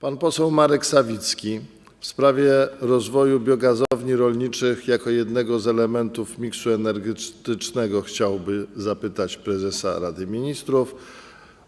Pan poseł Marek Sawicki w sprawie rozwoju biogazowni rolniczych jako jednego z elementów miksu energetycznego chciałby zapytać prezesa Rady Ministrów.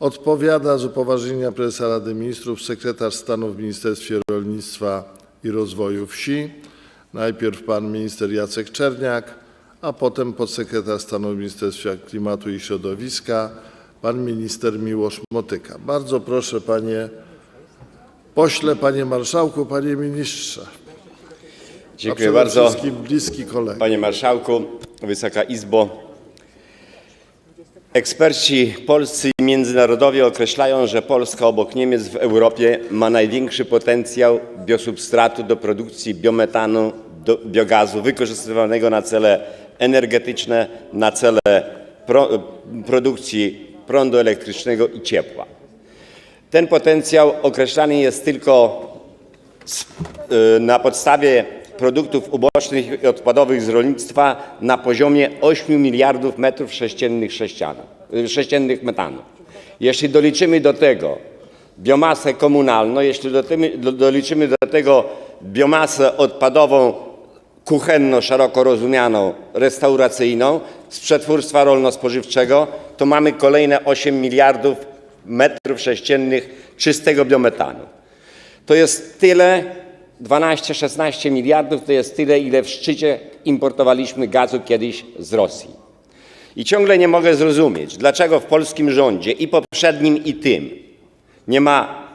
Odpowiada z upoważnienia prezesa Rady Ministrów sekretarz stanu w Ministerstwie Rolnictwa i Rozwoju Wsi. Najpierw pan minister Jacek Czerniak, a potem podsekretarz stanu w Ministerstwie Klimatu i Środowiska, pan minister Miłosz Motyka. Bardzo proszę panie pośle, panie marszałku, panie ministrze. Dziękuję bardzo. wszystkim bliski kolega. Panie Marszałku, Wysoka Izbo. Eksperci polscy i międzynarodowi określają, że Polska obok Niemiec w Europie ma największy potencjał biosubstratu do produkcji biometanu, do biogazu wykorzystywanego na cele energetyczne, na cele pro, produkcji prądu elektrycznego i ciepła. Ten potencjał określany jest tylko y, na podstawie produktów ubocznych i odpadowych z rolnictwa na poziomie 8 miliardów metrów sześciennych, sześcianu, y, sześciennych metanu. Jeśli doliczymy do tego biomasę komunalną, jeśli doliczymy do tego biomasę odpadową kuchenno szeroko rozumianą, restauracyjną z przetwórstwa rolno-spożywczego, to mamy kolejne 8 miliardów metrów sześciennych czystego biometanu. To jest tyle, 12-16 miliardów, to jest tyle, ile w szczycie importowaliśmy gazu kiedyś z Rosji. I ciągle nie mogę zrozumieć, dlaczego w polskim rządzie i poprzednim, i tym nie ma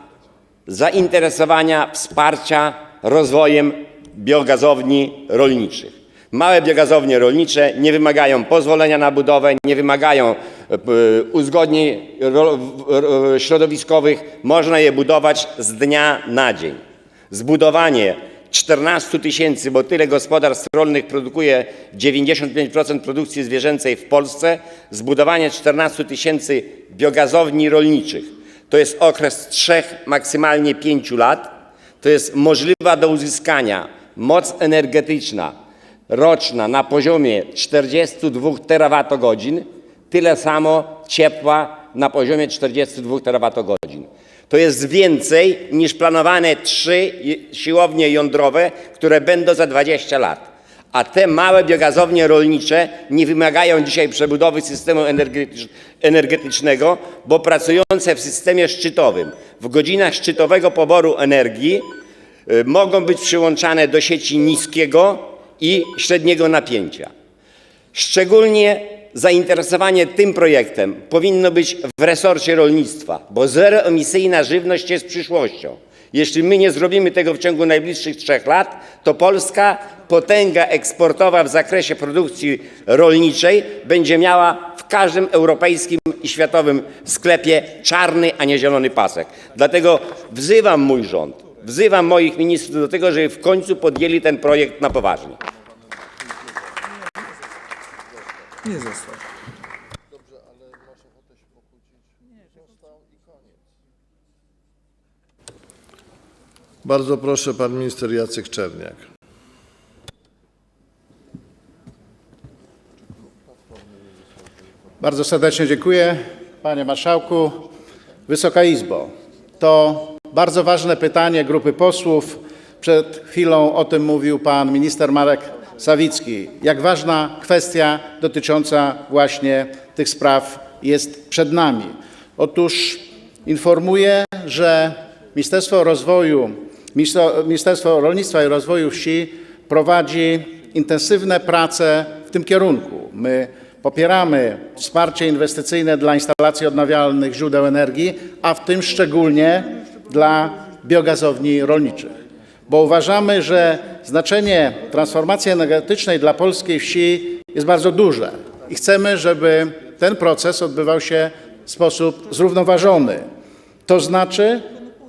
zainteresowania, wsparcia rozwojem biogazowni rolniczych. Małe biogazownie rolnicze nie wymagają pozwolenia na budowę, nie wymagają uzgodnień ro- ro- środowiskowych. Można je budować z dnia na dzień. Zbudowanie 14 tysięcy, bo tyle gospodarstw rolnych produkuje 95% produkcji zwierzęcej w Polsce, zbudowanie 14 tysięcy biogazowni rolniczych to jest okres trzech, maksymalnie pięciu lat. To jest możliwa do uzyskania moc energetyczna roczna na poziomie 42 terawatogodzin, tyle samo ciepła na poziomie 42 terawatogodzin. To jest więcej niż planowane trzy siłownie jądrowe, które będą za 20 lat. A te małe biogazownie rolnicze nie wymagają dzisiaj przebudowy systemu energetycz- energetycznego, bo pracujące w systemie szczytowym w godzinach szczytowego poboru energii y, mogą być przyłączane do sieci niskiego i średniego napięcia. Szczególnie zainteresowanie tym projektem powinno być w resorcie rolnictwa, bo zeroemisyjna żywność jest przyszłością. Jeśli my nie zrobimy tego w ciągu najbliższych trzech lat, to Polska, potęga eksportowa w zakresie produkcji rolniczej, będzie miała w każdym europejskim i światowym sklepie czarny, a nie zielony pasek. Dlatego wzywam mój rząd, wzywam moich ministrów do tego, żeby w końcu podjęli ten projekt na poważnie. Nie został. Bardzo proszę pan minister Jacek Czerniak. Bardzo serdecznie dziękuję. Panie Marszałku, Wysoka Izbo, to bardzo ważne pytanie grupy posłów. Przed chwilą o tym mówił pan minister Marek Sawicki. Jak ważna kwestia dotycząca właśnie tych spraw jest przed nami. Otóż informuję, że Ministerstwo Rozwoju, Ministerstwo- Rolnictwa i Rozwoju Wsi prowadzi intensywne prace w tym kierunku. My popieramy wsparcie inwestycyjne dla instalacji odnawialnych źródeł energii, a w tym szczególnie dla biogazowni rolniczych, bo uważamy, że znaczenie transformacji energetycznej dla polskiej wsi jest bardzo duże i chcemy, żeby ten proces odbywał się w sposób zrównoważony. To znaczy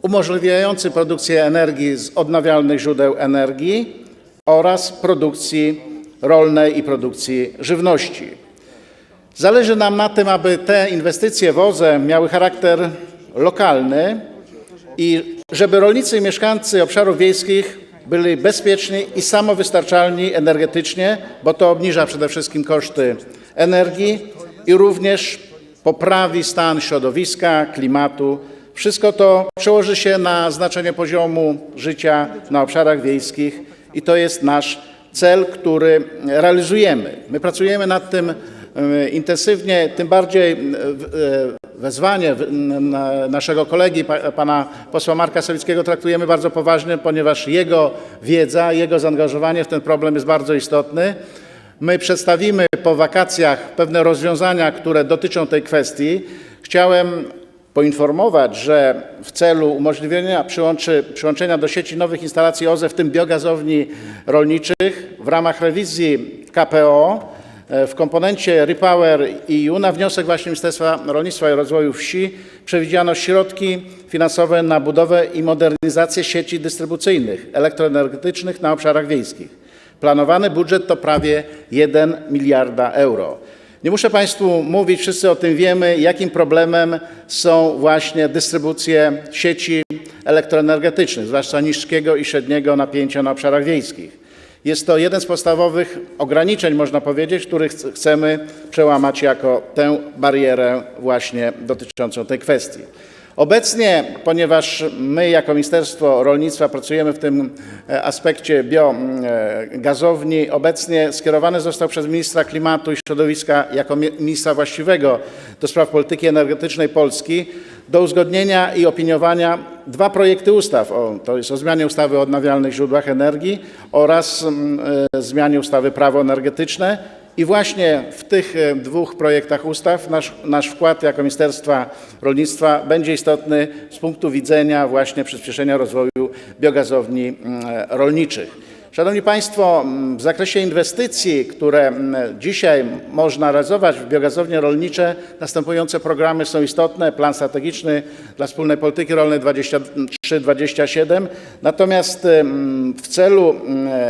umożliwiający produkcję energii z odnawialnych źródeł energii oraz produkcji rolnej i produkcji żywności. Zależy nam na tym, aby te inwestycje w OZE miały charakter lokalny i żeby rolnicy i mieszkańcy obszarów wiejskich byli bezpieczni i samowystarczalni energetycznie, bo to obniża przede wszystkim koszty energii i również poprawi stan środowiska, klimatu Wszystko to przełoży się na znaczenie poziomu życia na obszarach wiejskich i to jest nasz cel, który realizujemy. My pracujemy nad tym intensywnie, tym bardziej e, wezwanie naszego kolegi, pa- pana posła Marka Sawickiego traktujemy bardzo poważnie, ponieważ jego wiedza, jego zaangażowanie w ten problem jest bardzo istotny. My przedstawimy po wakacjach pewne rozwiązania, które dotyczą tej kwestii. Chciałem poinformować, że w celu umożliwienia przyłączenia do sieci nowych instalacji OZE, w tym biogazowni rolniczych, w ramach rewizji KPO w komponencie Repower EU na wniosek właśnie Ministerstwa Rolnictwa i Rozwoju Wsi przewidziano środki finansowe na budowę i modernizację sieci dystrybucyjnych elektroenergetycznych na obszarach wiejskich. Planowany budżet to prawie 1 miliarda euro. Nie muszę Państwu mówić, wszyscy o tym wiemy, jakim problemem są właśnie dystrybucje sieci elektroenergetycznych, zwłaszcza niskiego i średniego napięcia na obszarach wiejskich. Jest to jeden z podstawowych ograniczeń, można powiedzieć, ch- chcemy przełamać jako tę barierę właśnie dotyczącą tej kwestii. Obecnie, ponieważ my jako Ministerstwo Rolnictwa pracujemy w tym e, aspekcie biogazowni, obecnie skierowany został przez ministra klimatu i środowiska jako mi- ministra właściwego do spraw polityki energetycznej Polski do uzgodnienia i opiniowania dwa projekty ustaw. O, to jest o zmianie ustawy o odnawialnych źródłach energii oraz e, zmianie ustawy prawo energetyczne. I właśnie w tych e, dwóch projektach ustaw nasz, nasz wkład jako Ministerstwa Rolnictwa będzie istotny z punktu widzenia właśnie przyspieszenia rozwoju biogazowni mm, e, rolniczych. Szanowni Państwo, w zakresie inwestycji, które dzisiaj można realizować w biogazownie rolnicze, następujące programy są istotne. Plan strategiczny dla wspólnej polityki rolnej 23-27. Natomiast w celu,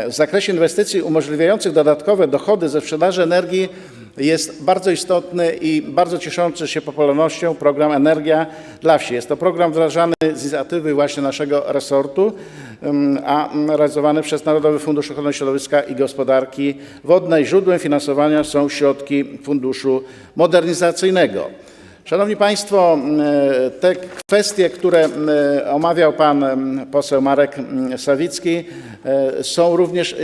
w zakresie inwestycji umożliwiających dodatkowe dochody ze sprzedaży energii jest bardzo istotny i bardzo cieszący się popularnością program Energia dla Wsi. Jest to program wdrażany z inicjatywy właśnie naszego resortu, a ym, realizowany przez Narodowy Fundusz Ochrony Środowiska i Gospodarki Wodnej. Źródłem finansowania są środki Funduszu Modernizacyjnego. Szanowni Państwo, y, te kwestie, które y, omawiał Pan poseł Marek Sawicki, y, są również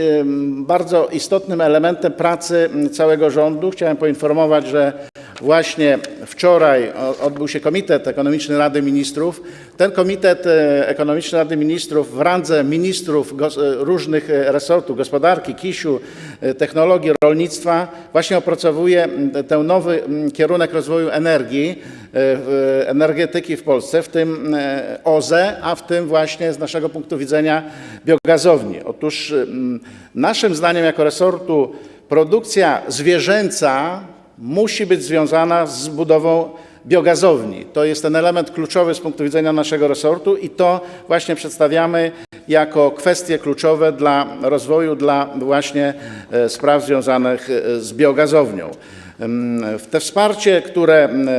bardzo istotnym elementem pracy całego rządu. Chciałem poinformować, że właśnie wczoraj odbył się Komitet Ekonomiczny Rady Ministrów. Ten Komitet e, Ekonomiczny Rady Ministrów w randze ministrów e, różnych e, resortów gospodarki, KIS-u, e, technologii, rolnictwa właśnie opracowuje ten nowy kierunek rozwoju energii, energetyki w Polsce, w tym OZE, a w tym właśnie z naszego punktu widzenia biogazowni. Otóż naszym zdaniem jako resortu produkcja zwierzęca musi być związana z budową biogazowni. To jest ten element kluczowy z punktu widzenia naszego resortu i to właśnie przedstawiamy jako kwestie kluczowe dla rozwoju, dla właśnie e, spraw związanych e, z biogazownią. W Te wsparcie, które em,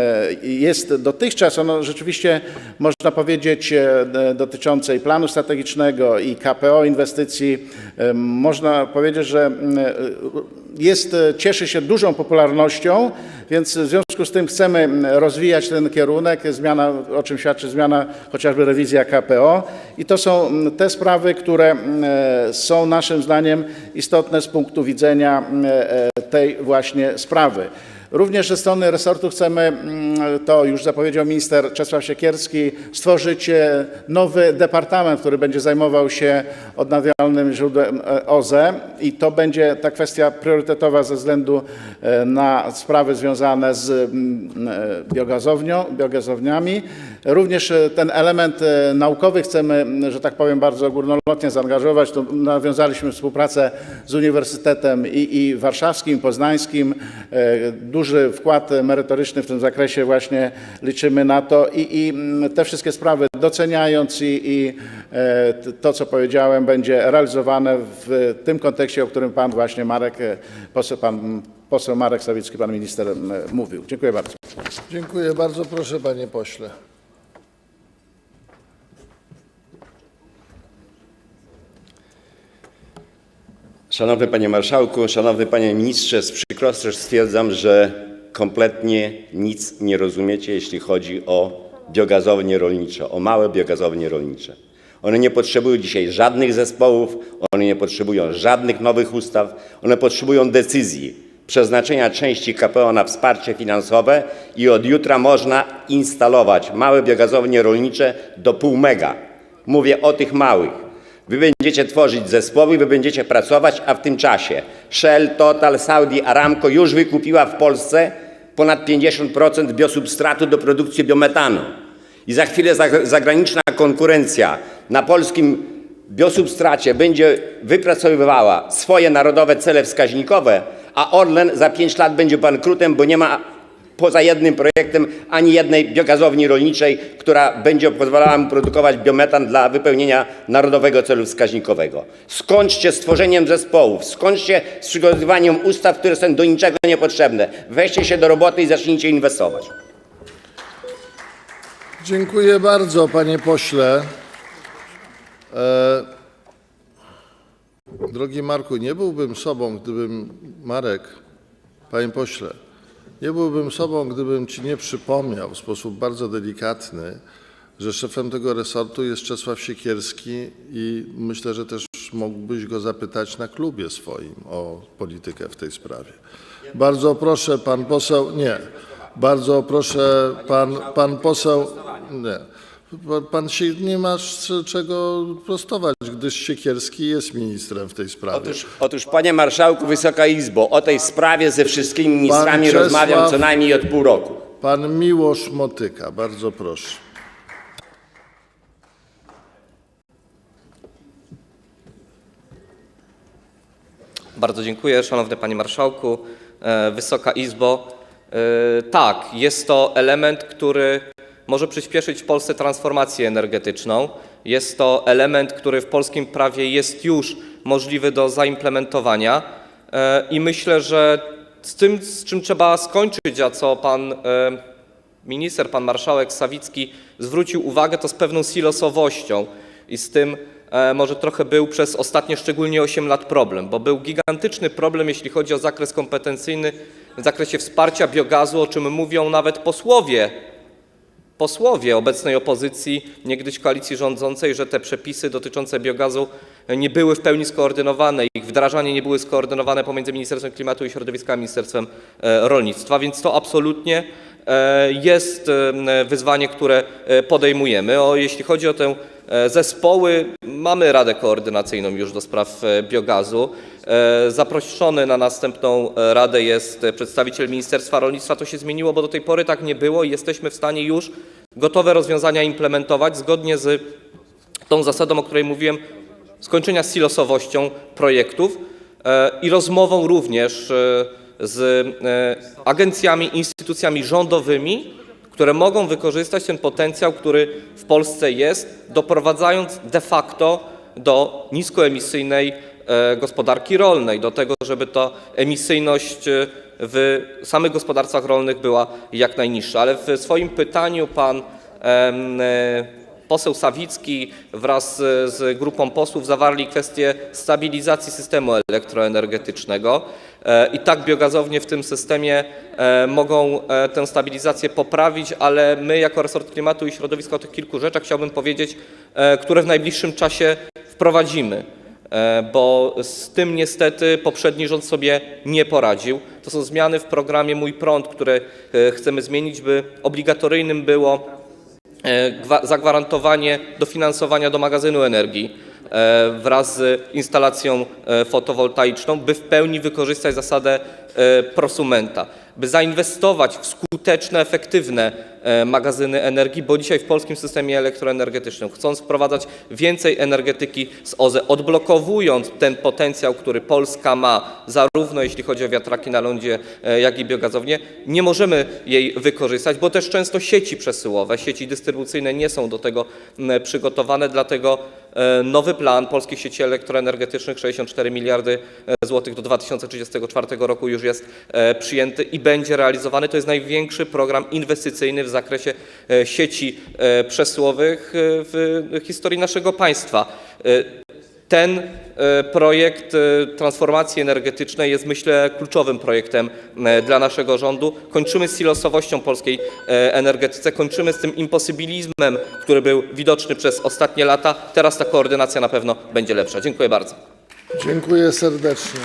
jest dotychczas, ono rzeczywiście można powiedzieć e, dotyczące i planu strategicznego i KPO inwestycji, można powiedzieć, że e, jest, e, cieszy się dużą popularnością, więc w związku z tym chcemy em, rozwijać ten kierunek, zmiana, o czym świadczy zmiana, chociażby rewizja KPO i to są te sprawy, które e, są naszym zdaniem istotne z punktu widzenia e, tej właśnie sprawy. Również ze strony resortu chcemy, mm, to już zapowiedział minister Czesław Siekierski, stworzyć e, nowy departament, który będzie zajmował się odnawialnym źródłem e, OZE i to będzie ta kwestia priorytetowa ze względu e, na sprawy związane z mm, biogazownią, biogazowniami. Również e, ten element e, naukowy chcemy, że tak powiem, bardzo górnolotnie zaangażować. Tu nawiązaliśmy współpracę z Uniwersytetem i, i Warszawskim, i Poznańskim. E, Duży wkład merytoryczny w tym zakresie właśnie liczymy na to i, i te wszystkie sprawy doceniając i, i to, co powiedziałem, będzie realizowane w tym kontekście, o którym Pan właśnie Marek, poseł, pan poseł Marek Sawicki, Pan Minister mówił. Dziękuję bardzo. Dziękuję bardzo. Proszę, panie pośle. Szanowny Panie Marszałku, Szanowny Panie Ministrze, z przykrością stwierdzam, że kompletnie nic nie rozumiecie, jeśli chodzi o biogazownie rolnicze, o małe biogazownie rolnicze. One nie potrzebują dzisiaj żadnych zespołów, one nie potrzebują żadnych nowych ustaw, one potrzebują decyzji, przeznaczenia części KPO na wsparcie finansowe i od jutra można instalować małe biogazownie rolnicze do pół mega. Mówię o tych małych. Wy będziecie tworzyć zespoły, wy będziecie pracować, a w tym czasie Shell, Total, Saudi Aramco już wykupiła w Polsce ponad 50% biosubstratu do produkcji biometanu. I za chwilę zag- zagraniczna konkurencja na polskim biosubstracie będzie wypracowywała swoje narodowe cele wskaźnikowe, a Orlen za 5 lat będzie bankrutem, bo nie ma poza jednym projektem ani jednej biogazowni rolniczej, która będzie pozwalała mu produkować biometan dla wypełnienia narodowego celu wskaźnikowego. Skończcie z tworzeniem zespołów, skończcie z przygotowywaniem ustaw, które są do niczego niepotrzebne. Weźcie się do roboty i zacznijcie inwestować. Dziękuję bardzo, panie pośle. E, drogi Marku, nie byłbym sobą, gdybym, Marek, panie pośle, nie byłbym sobą, gdybym ci nie przypomniał w sposób bardzo delikatny, że szefem tego resortu jest Czesław Siekierski i myślę, że też mógłbyś go zapytać na klubie swoim o politykę w tej sprawie. Bardzo proszę, pan poseł, nie, bardzo proszę, pan, pan poseł, nie. Pan- się nie masz czego prostować, gdyż Siekierski jest ministrem w tej sprawie. Otóż, otóż, panie marszałku, Wysoka Izbo, o tej sprawie ze wszystkimi ministrami Czesław- rozmawiam co najmniej od pół roku. Pan Miłosz Motyka, bardzo proszę. Bardzo dziękuję, szanowny panie marszałku, e, Wysoka Izbo. E, Tak, jest to element, który może przyspieszyć w Polsce transformację energetyczną. Jest to element, który w polskim prawie jest już możliwy do zaimplementowania E, i myślę, że z tym, z czym trzeba skończyć, a co pan e, minister, pan marszałek Sawicki zwrócił uwagę, to z pewną silosowością i z tym e, może trochę był przez ostatnie szczególnie 8 lat problem, bo był gigantyczny problem, jeśli chodzi o zakres kompetencyjny w zakresie wsparcia biogazu, o czym mówią nawet posłowie posłowie obecnej opozycji, niegdyś koalicji rządzącej, że te przepisy dotyczące biogazu nie były w pełni skoordynowane, ich wdrażanie nie były skoordynowane pomiędzy Ministerstwem Klimatu i Środowiska a Ministerstwem e, Rolnictwa, więc to absolutnie e, jest e, wyzwanie, które podejmujemy. O, jeśli chodzi o e, zespoły, mamy Radę Koordynacyjną już do spraw e, biogazu. E, Zaproszony na następną e, radę jest e, przedstawiciel Ministerstwa Rolnictwa. To się zmieniło, bo do tej pory tak nie było i jesteśmy w stanie już gotowe rozwiązania implementować zgodnie z tą zasadą, o której mówiłem, skończenia z silosowością projektów e, i rozmową również e, z e, agencjami, instytucjami rządowymi, które mogą wykorzystać ten potencjał, który w Polsce jest, doprowadzając de facto do niskoemisyjnej e, gospodarki rolnej, do tego, żeby ta emisyjność e, w samych gospodarstwach rolnych była jak najniższa. Ale w swoim pytaniu pan e, poseł Sawicki wraz z, grupą posłów zawarli kwestię stabilizacji systemu elektroenergetycznego E, i tak biogazownie w tym systemie e, mogą e, tę stabilizację poprawić, ale my jako resort klimatu i środowiska o tych kilku rzeczach chciałbym powiedzieć, które w najbliższym czasie wprowadzimy. Bo z tym niestety poprzedni rząd sobie nie poradził. To są zmiany w programie Mój Prąd, które chcemy zmienić, by obligatoryjnym było zagwarantowanie dofinansowania do magazynu energii e, wraz z instalacją e, fotowoltaiczną, by w pełni wykorzystać zasadę e, prosumenta, by zainwestować w skuteczne, efektywne e, magazyny energii, bo dzisiaj w polskim systemie elektroenergetycznym, chcąc wprowadzać więcej energetyki z OZE, odblokowując ten potencjał, który Polska ma, zarówno jeśli chodzi o wiatraki na lądzie, e, jak i biogazownie, nie możemy jej wykorzystać, bo też często sieci przesyłowe, sieci dystrybucyjne nie są do tego przygotowane, dlatego nowy plan polskich sieci elektroenergetycznych 64 miliardy e, złotych do 2034 roku już jest e, przyjęty i będzie realizowany. To jest największy program inwestycyjny w zakresie e, sieci e, przesyłowych e, w historii naszego państwa. Ten e, projekt e, transformacji energetycznej jest, myślę, kluczowym projektem e, dla naszego rządu. Kończymy z silosowością polskiej energetyce, kończymy z tym imposybilizmem, który był widoczny przez ostatnie lata. Teraz ta koordynacja na pewno będzie lepsza. Dziękuję bardzo. Dziękuję serdecznie.